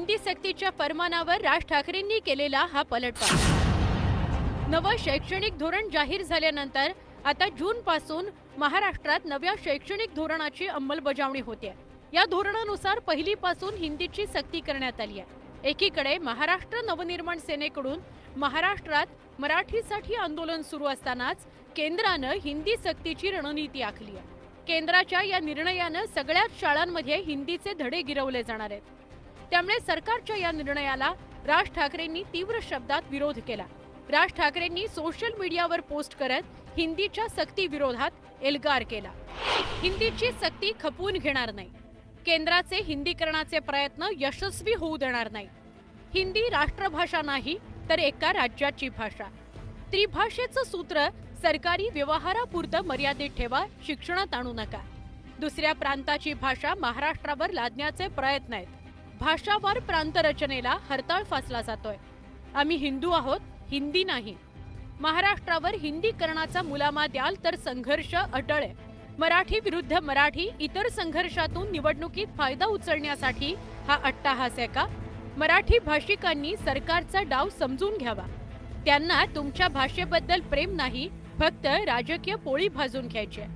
हिंदी सक्तीच्या फरमानावर राज ठाकरेंनी केलेला हा पलटवार. नवं शैक्षणिक धोरण जाहीर झाल्यानंतर आता जून पासून महाराष्ट्रात नव्या शैक्षणिक धोरणाची अंमलबजावणी होते. या धोरणानुसार पहिलीपासून हिंदीची सक्ती करण्यात आली आहे. एकीकडे महाराष्ट्र नवनिर्माण सेनेकडून महाराष्ट्रात मराठीसाठी आंदोलन सुरू असतानाच केंद्रानं हिंदी सक्तीची रणनीती आखली आहे. केंद्राच्या या निर्णयानं सगळ्याच शाळांमध्ये हिंदीचे धडे गिरवले जाणार आहेत. त्यामुळे सरकारच्या या निर्णयाला राज ठाकरेंनी तीव्र शब्दात विरोध केला. राज ठाकरेंनी सोशल मीडियावर पोस्ट करत हिंदीच्या सक्ती विरोधात एल्गार केला. हिंदीची सक्ती खपवून घेणार नाही. केंद्राचे हिंदीकरणाचे प्रयत्न यशस्वी होऊ देणार नाही. हिंदी राष्ट्रभाषा नाही तर एका राज्याची भाषा. त्रिभाषेचं सूत्र सरकारी व्यवहारापुरतं मर्यादित ठेवा शिक्षणात आणू नका. दुसऱ्या प्रांताची भाषा महाराष्ट्रावर लादण्याचे प्रयत्न आहेत. भाषावार प्रांत रचनेला हरताळ फासला जातोय. आम्ही हिंदू आहोत हिंदी नाही. महाराष्ट्रावर हिंदीकरणाचा मुलामा द्याल तर संघर्ष अटळ आहे. मराठी विरुद्ध मराठी इतर संघर्षातून निवडणुकीत फायदा उचलण्यासाठी हा अट्टाहास आहे का? मराठी भाषिकांनी सरकारचा डाव समजून घ्यावा. त्यांना तुमच्या भाषेबद्दल प्रेम नाही फक्त राजकीय पोळी भाजून घ्यायची आहे.